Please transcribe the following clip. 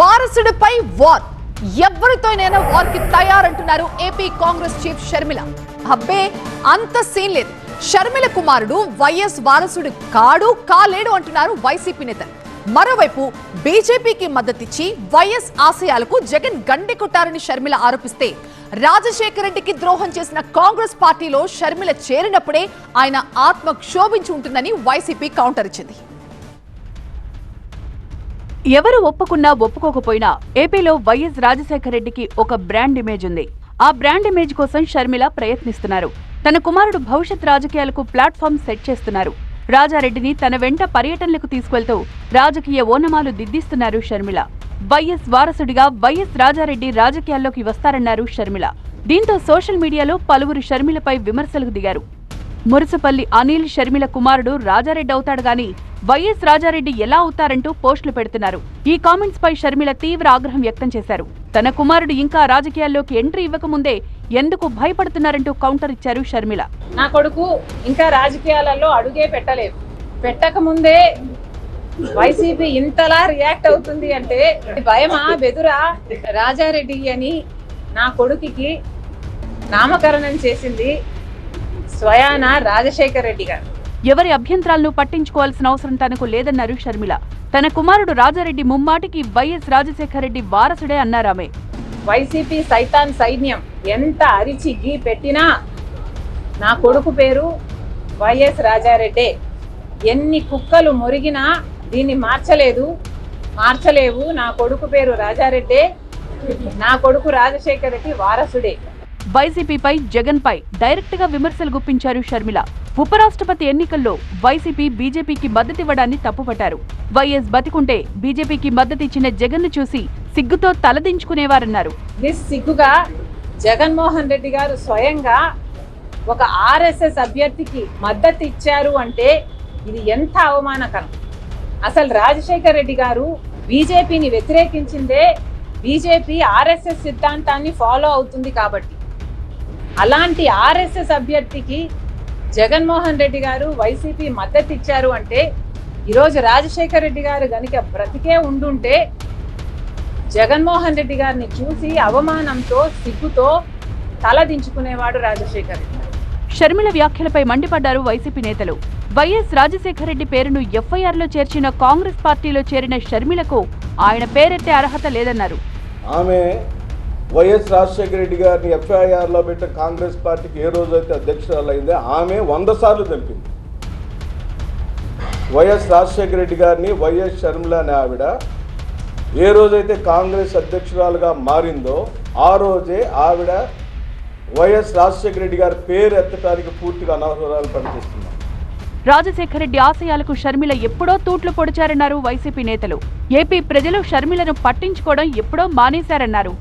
వారసుడిపై war. ఎవరితోనైనా వార్కి తయారంటున్నారు ఏపీ కాంగ్రెస్ చీఫ్ షర్మిల. అబ్బే అంత సీన్ లేదు. షర్మిల కుమారుడు వైఎస్ వారసుడు కాడు కాలేడు అంటున్నారు వైసీపీ నేతలు మరోవైపు బీజేపీకి మద్దతిచ్చి వైఎస్ ఆశయాలకు జగన్ గండి కొట్టారని షర్మిల ఆరోపిస్తే రాజశేఖర రెడ్డికి ద్రోహం చేసిన కాంగ్రెస్ పార్టీలో షర్మిల చేరినప్పుడే ఆయన ఆత్మ క్షోభించి ఉంటుందని వైసీపీ కౌంటర్ ఇచ్చింది. ఎవరు ఒప్పుకున్నా ఒప్పుకోకపోయినా ఏపీలో వైఎస్ రాజశేఖర రెడ్డికి ఒక బ్రాండ్ ఇమేజ్ ఉంది. ఆ బ్రాండ్ ఇమేజ్ కోసం షర్మిల ప్రయత్నిస్తున్నారు. తన కుమారుడు భవిష్యత్ రాజకీయాలకు ప్లాట్ఫామ్ సెట్ చేస్తున్నారు. రాజారెడ్డిని తన వెంట పర్యటనలకు తీసుకెళ్తూ రాజకీయ ఓనమాలు దిద్దిస్తున్నారు షర్మిల. వైఎస్ వారసుడిగా వైఎస్ రాజారెడ్డి రాజకీయాల్లోకి వస్తారన్నారు షర్మిల. దీంతో సోషల్ మీడియాలో పలువురు షర్మిలపై విమర్శలకు దిగారు. మురసపల్లి అనిల్ షర్మిల కుమారుడు రాజారెడ్డి అవుతాడు గాని వైఎస్ రాజారెడ్డి ఎలా అవుతారంటూ పోస్టులు పెడుతున్నారు. ఈ కామెంట్స్ పై షర్మిల తీవ్ర ఆగ్రహం వ్యక్తం చేశారు. తన కుమారుడు ఇంకా రాజకీయాల్లోకి ఎంట్రీ ఇవ్వకముందే ఎందుకు భయపడుతున్నారంటూ కౌంటర్ ఇచ్చారు షర్మిల. నా కొడుకు ఇంకా రాజకీయాలలో అడుగే పెట్టలేదు. పెట్టక ముందే వైసీపీ ఇంతలా రియాక్ట్ అవుతుంది అంటే భయమా బెదురా? రాజారెడ్డి అని నా కొడుకుకి నామకరణం చేసింది. స్వయాన రాజశేఖర్ రెడ్డి గారు. ఎవరి అభ్యంతరాలను పట్టించుకోవాల్సిన అవసరం తనకు లేదన్నారు షర్మిల. తన కుమారుడు రాజారెడ్డి ముమ్మాటికి వైఎస్ రాజశేఖర రెడ్డి వారసుడే అన్నారామె వైసీపీ సైతాన్ సైన్యం ఎంత అరిచి గీ పెట్టినా నా కొడుకు పేరు వైఎస్ రాజారెడ్డే. ఎన్ని కుక్కలు మొరిగినా దీన్ని మార్చలేదు మార్చలేవు. నా కొడుకు పేరు రాజారెడ్డే. నా కొడుకు రాజశేఖర్ రెడ్డి వారసుడే. వైసీపీపై జగన్పై డైరెక్ట్గా విమర్శలు గుప్పించారు షర్మిల. ఉపరాష్ట్రపతి ఎన్నికల్లో వైసీపీ బీజేపీకి మద్దతివ్వడాన్ని తప్పుపట్టారు. వైఎస్ బతికుంటే బీజేపీకి మద్దతిచ్చిన జగన్ను చూసి సిగ్గుతో తలదించుకునేవారన్నారు. నిస్సిగ్గుగా జగన్మోహన్ రెడ్డి గారు స్వయంగా ఒక ఆర్ఎస్ఎస్ అభ్యర్థికి మద్దతు ఇచ్చారు అంటే ఇది ఎంత అవమానకరం. అసలు రాజశేఖర్ రెడ్డి గారు బీజేపీని వ్యతిరేకించిందే బీజేపీ ఆర్ఎస్ఎస్ సిద్ధాంతాన్ని ఫాలో అవుతుంది కాబట్టి. అలాంటి ఆర్ఎస్ఎస్ అభ్యర్థికి జగన్మోహన్ రెడ్డి గారు వైసీపీ మద్దతు ఇచ్చారు అంటే ఈరోజు రాజశేఖర్ రెడ్డి గారు గనుక బ్రతికే ఉండుంటే జగన్మోహన్ రెడ్డి గారిని చూసి అవమానంతో సిగ్గుతో తల దించుకునేవాడు రాజశేఖర్ రెడ్డి షర్మిల వ్యాఖ్యలపై మండిపడ్డారు వైసీపీ నేతలు. వైఎస్ రాజశేఖర రెడ్డి పేరును ఎఫ్ఐఆర్లో చేర్చిన కాంగ్రెస్ పార్టీలో చేరిన షర్మిలకు ఆయన పేరెత్తే అర్హత లేదన్నారు. ఆమె వైఎస్ రాజశేఖర రెడ్డి గారిని ఎఫ్ఐఆర్లో పెట్టిన కాంగ్రెస్ పార్టీకి ఏ రోజైతే అధ్యక్షురాలు అయిందో ఆమె వంద సార్లు చంపింది వైఎస్ రాజశేఖర రెడ్డి గారిని వైఎస్ షర్మిల అనే ఆవిడ ఏ రోజైతే కాంగ్రెస్ అధ్యక్షురాలుగా మారిందో ఆ రోజే ఆవిడ వైఎస్ రాజశేఖర రెడ్డి గారి పేరు ఎత్తడానికి పూర్తిగా అనవసరాలు పనిచేస్తున్నారు. రాజశేఖర రెడ్డి ఆశయాలకు షర్మిల ఎప్పుడో తూట్లు పొడిచారన్నారు వైసీపీ నేతలు. ఏపీ ప్రజలు షర్మిలను పట్టించుకోవడం ఎప్పుడో మానేశారన్నారు.